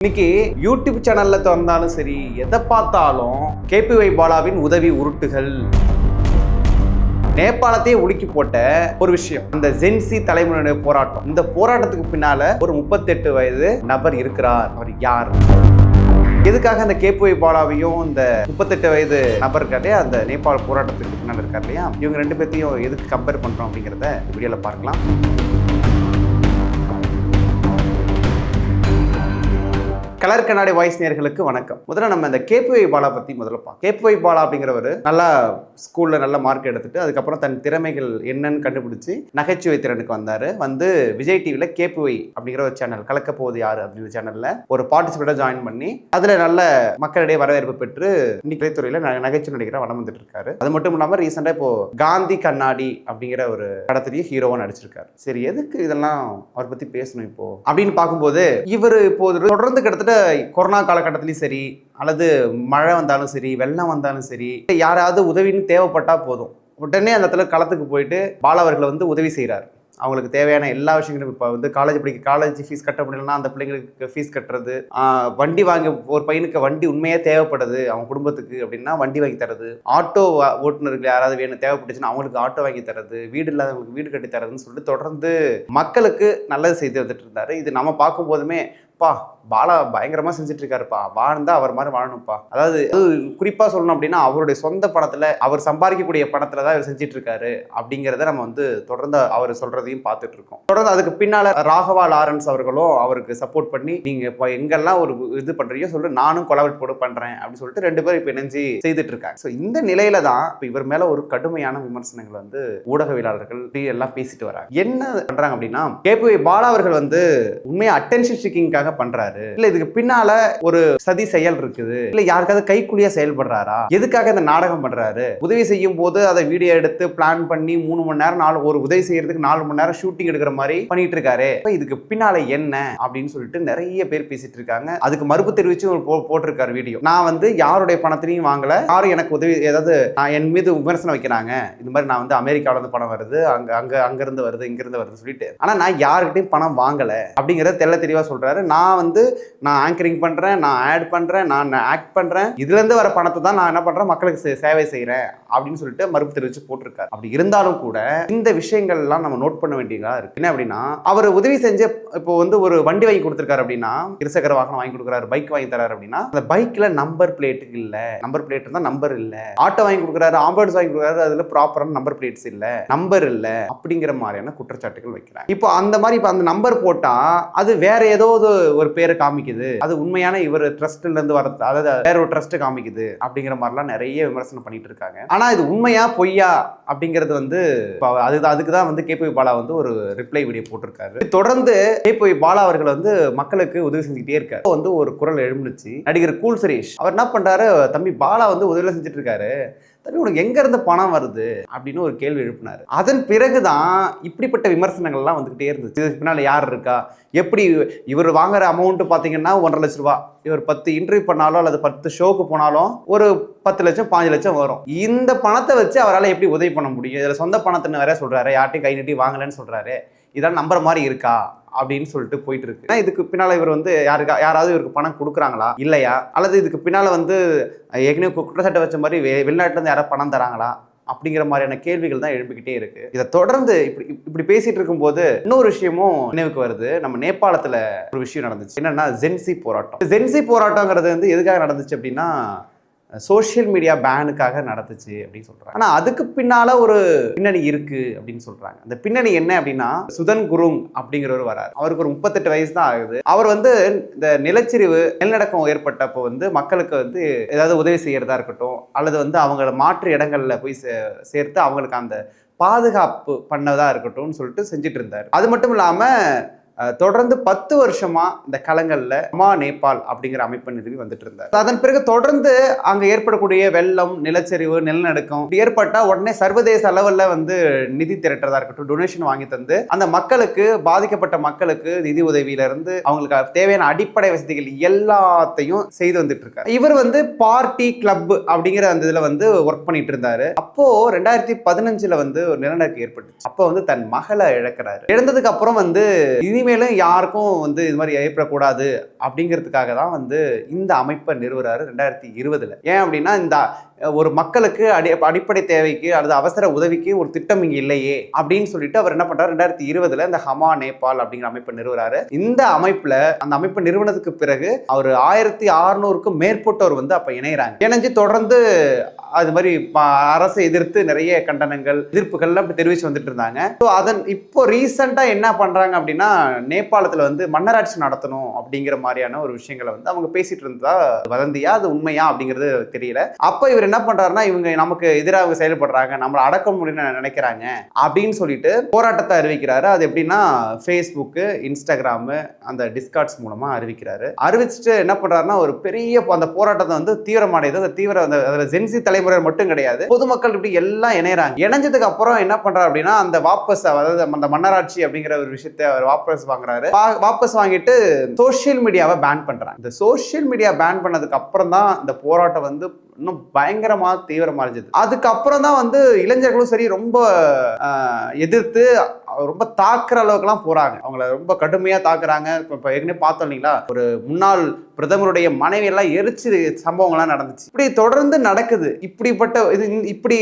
இன்னைக்கு யூடியூப் சேனல்ல திறந்தாலும் சரி எதை பார்த்தாலும் கேபிஒய் பாலாவின் உதவி உருட்டுகள். நேபாளத்தையே உலுக்கி போட்ட ஒரு விஷயம். அந்த ஜென்சி தலைமுறையினுடைய போராட்டம். இந்த போராட்டத்துக்கு பின்னால ஒரு முப்பத்தெட்டு வயது நபர் இருக்கிறார். அவர் யார்? எதுக்காக அந்த கேப்புவை பாலாவையும் இந்த முப்பத்தெட்டு வயது நபர் இருக்காரு அந்த நேபாள் போராட்டத்துக்கு பின்னால் இருக்கார் இல்லையா? இவங்க ரெண்டு பேர்த்தையும் எதுக்கு கம்பேர் பண்றோம் அப்படிங்கிறத வீடியோவில் பார்க்கலாம். கலர் கண்ணாடி வாய்ஸ் நேர்களுக்கு வணக்கம். முதல்ல நம்ம இந்த கேபிஒய் பாலா பத்தி முதல்ல பா கேப்புவை பாலா அப்படிங்கிறவர் நல்லா ஸ்கூல்ல நல்ல மார்க் எடுத்துட்டு அதுக்கப்புறம் தன் திறமைகள் என்னன்னு கண்டுபிடிச்சு நகைச்சுவை திறனுக்கு வந்தாரு. வந்து விஜய் டிவில கேபிஒய் அப்படிங்கிற ஒரு சேனல் கலக்க போகுது யாரு அப்படிங்கிற சேனல்ல ஒரு பார்ட்டிசிபேட்டா ஜாயின் பண்ணி அதுல நல்ல மக்களிடையே வரவேற்பு பெற்று இன்னைக்கு திரைத்துறையில நகைச்சுவை நடிகராக வளம் வந்துட்டு இருக்காரு. அது மட்டும் இல்லாம ரீசெண்டா இப்போ காந்தி கண்ணாடி அப்படிங்கிற ஒரு படத்திலேயே ஹீரோவா நடிச்சிருக்காரு. சரி எதுக்கு இதெல்லாம் அவரை பத்தி பேசணும் இப்போ? அப்படின்னு பார்க்கும்போது இவர் இப்போ தொடர்ந்து கிட்டத்தட்ட கொரோனா காலகட்டத்திலையும் சரி அல்லது மழை வந்தாலும் சரி வெள்ளம் வந்தாலும் சரி யாராவது உதவின்னு தேவைப்பட்டால் போதும். உடனே அந்த இடத்துல களத்துக்கு போயிட்டு பாலா அவர்களை வந்து உதவி செய்கிறார் அவங்களுக்கு தேவையான எல்லா விஷயங்களும் இப்போ வந்து காலேஜ் படிக்க காலேஜ் ஃபீஸ் கட்ட முடியலன்னா அந்த பிள்ளைங்களுக்கு ஃபீஸ் கட்டுறது வண்டி வாங்கி ஒரு பையனுக்கு வண்டி உண்மையாக தேவைப்படுது அவங்க குடும்பத்துக்கு அப்படின்னா வண்டி வாங்கி தரது. ஆட்டோ ஓட்டுநர்கள் யாராவது வேணும் தேவைப்பட்டுச்சுன்னா அவங்களுக்கு ஆட்டோ வாங்கி தரது. வீடு இல்லாதவங்களுக்கு வீடு கட்டி தரதுன்னு சொல்லிட்டு தொடர்ந்து மக்களுக்கு நல்லது செய்து வந்துட்டு இருந்தாரு. இது நம்ம பார்க்கும் போதுமே பா பாலா பயங்கரமா செஞ்சுட்டு இருக்காருப்பா வாழ்ந்தா அவர் மாதிரி வாழணும்ப்பா. அதாவது குறிப்பாக சொல்லணும் அப்படின்னா அவருடைய சொந்த படத்தில் அவர் சம்பாதிக்கக்கூடிய படத்தில் தான் இவர் செஞ்சுட்டு இருக்காரு அப்படிங்கிறத நம்ம வந்து தொடர்ந்து அவர் சொல்றதையும் பார்த்துட்டு இருக்கோம் தொடர்ந்து அதுக்கு பின்னால் ராகவா லாரன்ஸ் அவர்களும் அவருக்கு சப்போர்ட் பண்ணி நீங்கள் இப்போ எங்கெல்லாம் ஒரு இது பண்ணுறீங்க சொல்லி நானும் கொலாபரேட் போட்டு பண்ணுறேன் அப்படின்னு சொல்லிட்டு ரெண்டு பேரும் இப்போ இணைஞ்சு செய்துட்டு இருக்காங்க ஸோ இந்த நிலையில தான் இப்போ இவர் மேலே ஒரு கடுமையான விமர்சனங்கள் வந்து ஊடகவியலாளர்கள் எல்லாம் பேசிட்டு வராங்க. என்ன பண்ணுறாங்க அப்படின்னா கேபி பாலா அவர்கள் வந்து உண்மையாக அட்டென்ஷன் எதுக்காக பண்றாரு. இல்ல இதுக்கு பின்னால ஒரு சதி செயல் இருக்குது. இல்ல யாருக்காவது கைக்குழியா செயல்படுறாரா? எதுக்காக இந்த நாடகம் பண்றாரு? உதவி செய்யும் போது அதை வீடியோ எடுத்து பிளான் பண்ணி மூணு மணி நேரம் நாலு ஒரு உதவி செய்யறதுக்கு நாலு மணி நேரம் ஷூட்டிங் எடுக்கிற மாதிரி பண்ணிட்டு இருக்காரு இதுக்கு பின்னால என்ன அப்படின்னு சொல்லிட்டு நிறைய பேர் பேசிட்டு இருக்காங்க. அதுக்கு மறுப்பு தெரிவிச்சு போட்டிருக்காரு வீடியோ நான் வந்து யாருடைய பணத்திலையும் வாங்கல. யாரும் எனக்கு உதவி ஏதாவது நான் என் மீது விமர்சனம் வைக்கிறாங்க. இது மாதிரி நான் வந்து அமெரிக்காவில இருந்து பணம் வருது அங்க அங்க அங்க இருந்து வருது இங்க இருந்து வருது சொல்லிட்டு. ஆனா நான் யாருக்கிட்டையும் பணம் வாங்கல அப்படிங்கறத தெல்ல தெளிவா சொல்றாரு. நான் நான் வந்து நான் ஆங்கரிங் பண்ணுறேன் நான் ஆட் பண்ணுறேன் நான் ஆக்ட் பண்ணுறேன் இதுலேருந்து வர பணத்தை தான் நான் என்ன பண்ணுறேன் மக்களுக்கு சே- சேவை செய்கிறேன் அப்படின்னு சொல்லிட்டு மறுப்பு தெரிவித்து போட்டிருக்காரு. அப்படி இருந்தாலும் கூட இந்த விஷயங்கள்லாம் நம்ம நோட் பண்ண வேண்டியதாக இருக்கு. என்ன அப்படின்னா அவர் உதவி செஞ்ச இப்போ வந்து ஒரு வண்டி வாங்கி கொடுத்துருக்காரு அப்படின்னா இருசக்கர வாகனம் வாங்கி கொடுக்குறாரு பைக் வாங்கி தராரு அப்படின்னா அந்த பைக்கில் நம்பர் பிளேட் இல்லை. நம்பர் பிளேட் இருந்தால் நம்பர் இல்லை. ஆட்டோ வாங்கி கொடுக்குறாரு ஆம்புலன்ஸ் வாங்கி கொடுக்குறாரு அதில் ப்ராப்பரான நம்பர் பிளேட்ஸ் இல்லை. நம்பர் இல்லை அப்படிங்கிற மாதிரியான குற்றச்சாட்டுகள் வைக்கிறாங்க. இப்போ அந்த மாதிரி இப்போ அந்த நம்பர் போட்டால் அது வேற ஏதோ ஒரு- ஒரு பேரை காமிக்குது. அது உண்மையான இவர் ட்ரஸ்ட்ல இருந்து வர அதாவது வேற ஒரு ட்ரஸ்ட் காமிக்குது அப்படிங்கிற மாதிரிலாம் நிறைய விமர்சனம் பண்ணிட்டு இருக்காங்க. ஆனால் இது உண்மையா பொய்யா அப்படிங்கிறது வந்து இப்போ அது அதுக்கு தான் வந்து கேபி பாலா வந்து ஒரு ரிப்ளை வீடியோ போட்டிருக்காரு. தொடர்ந்து கேபி பாலா அவர்கள் வந்து மக்களுக்கு உதவி செஞ்சுக்கிட்டே இருக்காரு. வந்து ஒரு குரல் எழுந்துச்சு நடிகர் கூல் சுரேஷ். அவர் என்ன பண்றாரு தம்பி பாலா வந்து உதவி செஞ்சுட்டு இருக்காரு. தம்பி உனக்கு எங்கேருந்து பணம் வருது? அப்படின்னு ஒரு கேள்வி எழுப்பினார். அதன் பிறகுதான் இப்படிப்பட்ட விமர்சனங்கள்லாம் வந்துக்கிட்டே இருந்துச்சு. இதுக்கு பின்னால் யார் இருக்கா? எப்படி இவர் வாங்குற அமௌண்ட்டு பார்த்தீங்கன்னா ஒன்றரை லட்ச ரூபா. இவர் பத்து இன்டர்வியூ பண்ணாலும் அல்லது பத்து ஷோக்கு போனாலும் ஒரு பத்து லட்சம் பாஞ்சு லட்சம் வரும். இந்த பணத்தை வச்சு அவரால் எப்படி உதவி பண்ண முடியும்? இதில் சொந்த பணத்துன்னு வேற சொல்கிறாரு யார்ட்டையும் கை நீட்டி வாங்கலைன்னு சொல்கிறாரு இதெல்லாம் நம்புற மாதிரி இருக்கா? அப்படின்னு சொல்லிட்டு போயிட்டு இருக்கு ஆனா இதுக்கு பின்னால் இவர் வந்து யாருக்கா யாராவது இவருக்கு பணம் கொடுக்குறாங்களா? இல்லையா? அல்லது இதுக்கு பின்னால் வந்து ஏற்கனவே கு- வச்ச மாதிரி வெ வெளிநாட்டிலேருந்து யாராவது பணம் தராங்களா? அப்படிங்கிற மாதிரியான கேள்விகள் தான் எழுப்பிக்கிட்டே இருக்கு. இதை தொடர்ந்து இப்படி இப்படி பேசிட்டு இருக்கும்போது இன்னொரு விஷயமும் நினைவுக்கு வருது. நம்ம நேபாளத்தில் ஒரு விஷயம் நடந்துச்சு. என்னன்னா ஜென்சி போராட்டம். ஜென்சி போராட்டங்கிறது வந்து எதுக்காக நடந்துச்சு அப்படின்னா சோஷியல் மீடியா பேனுக்காக நடந்துச்சு அப்படின்னு சொல்கிறாங்க ஆனால் அதுக்கு பின்னால் ஒரு பின்னணி இருக்குது அப்படின்னு சொல்கிறாங்க அந்த பின்னணி என்ன அப்படின்னா சுதன் குருங் அப்படிங்கிறவர் வராரு. அவருக்கு ஒரு முப்பத்தெட்டு வயசு தான் ஆகுது. அவர் வந்து இந்த நிலச்சரிவு நிலநடக்கம் ஏற்பட்டப்போ வந்து மக்களுக்கு வந்து ஏதாவது உதவி செய்கிறதா இருக்கட்டும் அல்லது வந்து அவங்கள மாற்று இடங்களில் போய் சே- சேர்த்து அவங்களுக்கு அந்த பாதுகாப்பு பண்ணதாக இருக்கட்டும்னு சொல்லிட்டு செஞ்சுட்டு இருந்தார். அது மட்டும் இல்லாமல் தொடர்ந்து பத்து வருஷமா இந்த களங்களில் மா நேபாள் அப்படிங்கிற அமைப்பு நிறுவி வந்துட்டு இருந்தார். அதன் பிறகு தொடர்ந்து அங்கே ஏற்படக்கூடிய வெள்ளம் நிலச்சரிவு நிலநடுக்கம் ஏற்பட்டால் உடனே சர்வதேச அளவில் வந்து நிதி திரட்டுறதா இருக்கட்டும் டொனேஷன் வாங்கி தந்து அந்த மக்களுக்கு பாதிக்கப்பட்ட மக்களுக்கு நிதி உதவியிலிருந்து அவங்களுக்கு தேவையான அடிப்படை வசதிகள் எல்லாத்தையும் செய்து வந்துட்டு இருக்காரு. இவர் வந்து பார்ட்டி கிளப் அப்படிங்கிற அந்த இதில் வந்து ஒர்க் பண்ணிட்டு இருந்தாரு. அப்போ ரெண்டாயிரத்தி பதினஞ்சுல வந்து ஒரு நிலநடுக்கம் ஏற்பட்டுச்சு. அப்போ வந்து தன் மகளை இழக்கிறாரு. இழந்ததுக்கு அப்புறம் வந்து இனி இனிமேலும் யாருக்கும் வந்து இது மாதிரி ஏற்படக்கூடாது அப்படிங்கிறதுக்காக தான் வந்து இந்த அமைப்பை நிறுவுறாரு ரெண்டாயிரத்தி இருபதுல. ஏன் அப்படின்னா இந்த ஒரு மக்களுக்கு அடி அடிப்படை தேவைக்கு அல்லது அவசர உதவிக்கு ஒரு திட்டம் இங்கே இல்லையே அப்படின்னு சொல்லிட்டு அவர் என்ன பண்றாரு? ரெண்டாயிரத்தி இருபதுல இந்த ஹமா நேபாள் அப்படிங்கிற அமைப்பை நிறுவுறாரு. இந்த அமைப்புல அந்த அமைப்பு நிறுவனத்துக்கு பிறகு அவர் ஆயிரத்தி அறுநூறுக்கும் மேற்பட்டோர் வந்து அப்ப இணையறாங்க. இணைஞ்சு தொடர்ந்து அது மாதிரி ப- அரசை எதிர்த்து நிறைய கண்டனங்கள் எதிர்ப்புகள்லாம் அப்படி தெரிவிச்சு வந்துட்டு இருந்தாங்க. ஸோ அதன் இப்போ ரீசெண்டாக என்ன பண்ணுறாங்க அப்படின்னா நேபாளத்தில் வந்து மன்னராட்சி நடத்தணும் அப்படிங்கிற மாதிரியான ஒரு விஷயங்களை வந்து அவங்க பேசிட்டு இருந்தா வதந்தியா அது உண்மையா அப்படிங்கிறது தெரியல. அப்போ இவர் என்ன பண்ணுறாருன்னா இவங்க நமக்கு எதிராக செயல்படுறாங்க நம்மளை அடக்க முடியும்னு நினைக்கிறாங்க அப்படின்னு சொல்லிட்டு போராட்டத்தை அறிவிக்கிறாரு. அது எப்படின்னா ஃபேஸ்புக்கு இன்ஸ்டாகிராமு அந்த டிஸ்கார்ட்ஸ் மூலமாக அறிவிக்கிறாரு. அறிவிச்சுட்டு என்ன பண்ணுறாருன்னா ஒரு பெரிய அந்த போராட்டத்தை வந்து தீவிரமானது அந்த தீவிர அந்த அதில் ஜென்சி தலைமுறை மட்டும் கிடையாது. பொதுமக்கள் இப்படி எல்லாம் இணையறாங்க. இணைஞ்சதுக்கு அப்புறம் என்ன பண்றாரு அப்படின்னா அந்த வாபஸ் அதாவது அந்த மன்னராட்சி அப்படிங்கிற ஒரு விஷயத்த அவர் வாபஸ் வாங்குறாரு. வாபஸ் வாங்கிட்டு சோஷியல் மீடியாவை பேன் பண்றாங்க. இந்த சோஷியல் மீடியா பேன் பண்ணதுக்கு அப்புறம் தான் இந்த போராட்டம் வந்து இன்னும் பயங்கரமா தீவிரமா இருந்தது அதுக்கப்புறம் தான் வந்து இளைஞர்களும் சரி ரொம்ப எதிர்த்து ரொம்ப தாக்குற அளவுக்குலாம் போறாங்க. அவங்கள ரொம்ப கடுமையா தாக்குறாங்க. இப்போ ஏற்கனவே பார்த்தோம் இல்லைங்களா? ஒரு முன்னாள் பிரதமருடைய மனைவி எல்லாம் எரிச்சு சம்பவங்கள்லாம் நடந்துச்சு. இப்படி தொடர்ந்து நடக்குது. இப்படிப்பட்ட இது இப்படி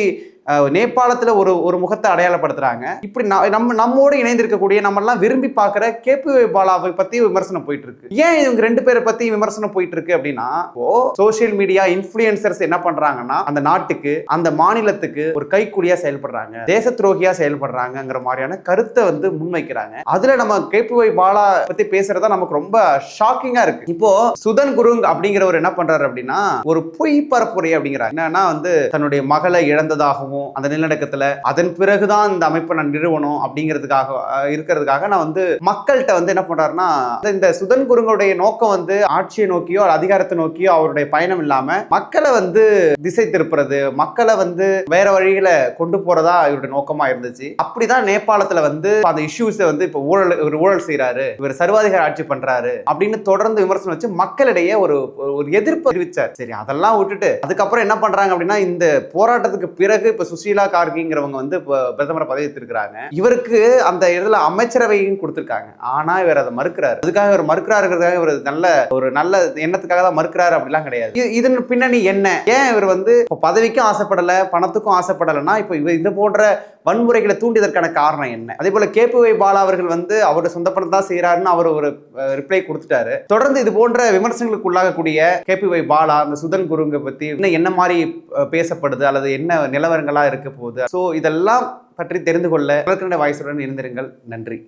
நேபாளத்துல ஒரு ஒரு முகத்தை அடையாளப்படுத்துறாங்க. இப்படி நம்ம நம்மோடு இணைந்திருக்கக்கூடிய நம்ம எல்லாம் விரும்பி பார்க்குற கேபி பாலாவை பற்றி விமர்சனம் போயிட்டு இருக்கு ஏன் இவங்க ரெண்டு பேரை பற்றி விமர்சனம் போயிட்டு இருக்கு அப்படின்னா இப்போ சோஷியல் மீடியா இன்ஃபுளுசர்ஸ் என்ன பண்றாங்கன்னா அந்த நாட்டுக்கு அந்த மாநிலத்துக்கு ஒரு கைக்குடியா செயல்படுறாங்க. தேச துரோகியா செயல்படுறாங்கங்கிற மாதிரியான கருத்தை வந்து முன்வைக்கிறாங்க. அதுல நம்ம கேபி பாலா பற்றி பேசுறதா நமக்கு ரொம்ப ஷாக்கிங்காக இருக்கு. இப்போ சுதன் குருங் அப்படிங்கிறவர் என்ன பண்றாரு அப்படின்னா ஒரு பொய் பரப்புரை அப்படிங்கிறார். என்னன்னா வந்து தன்னுடைய மகளை இழந்ததாகவும் அந்த நிலநடுக்கத்துல அதன் பிறகுதான் இந்த அமைப்பை நான் நிறுவனம் அப்படிங்கிறதுக்காக இருக்கிறதுக்காக நான் வந்து மக்கள்கிட்ட வந்து என்ன பண்றாருன்னா இந்த சுதன் குருங்களுடைய நோக்கம் வந்து ஆட்சியை நோக்கியோ அதிகாரத்தை நோக்கியோ அவருடைய பயணம் இல்லாம மக்களை வந்து திசை திருப்புறது மக்களை வந்து வேற வழியில கொண்டு போறதா இவருடைய நோக்கமா இருந்துச்சு. அப்படிதான் நேபாளத்துல வந்து அந்த இஷ்யூஸை வந்து இப்ப ஊழல் இவர் ஊழல் செய்யறாரு இவர் சர்வாதிகார ஆட்சி பண்றாரு அப்படின்னு தொடர்ந்து விமர்சனம் வச்சு மக்களிடையே ஒரு ஒரு எதிர்ப்பு தெரிவிச்சார். சரி அதெல்லாம் விட்டுட்டு அதுக்கப்புறம் என்ன பண்றாங்க அப்படின்னா இந்த போராட்டத்துக்கு பிறகு இப்ப இப்போ சுஷீலா கார்கிங்கிறவங்க வந்து இப்போ பிரதமரை பதவி எடுத்திருக்கிறாங்க. இவருக்கு அந்த இடத்துல அமைச்சரவையும் கொடுத்துருக்காங்க. ஆனால் இவர் அதை மறுக்கிறாரு. அதுக்காக இவர் மறுக்கிறாருங்கிறதுக்காக இவர் நல்ல ஒரு நல்ல எண்ணத்துக்காக தான் மறுக்கிறாரு அப்படிலாம் கிடையாது. இதன் பின்னணி என்ன? ஏன் இவர் வந்து இப்போ பதவிக்கும் ஆசைப்படலை பணத்துக்கும் ஆசைப்படலைன்னா இப்போ இவர் இது போன்ற வன்முறைகளை தூண்டியதற்கான காரணம் என்ன? அதே போல கேபுவை பாலா அவர்கள் வந்து அவரோட சொந்த பணம் தான் செய்யறாருன்னு அவர் ஒரு ரிப்ளை கொடுத்துட்டாரு. தொடர்ந்து இது போன்ற விமர்சனங்களுக்கு உள்ளாகக்கூடிய கேபிஒய் பாலா அந்த சுதன் குருங்க பத்தி இன்னும் என்ன மாதிரி பேசப்படுது அல்லது என்ன நிலவரங்கள் இருக்க போகுது. ஸோ இதெல்லாம் பற்றி தெரிந்து கொள்ள வாய்ஸுடன் இருந்திருங்கள். நன்றி.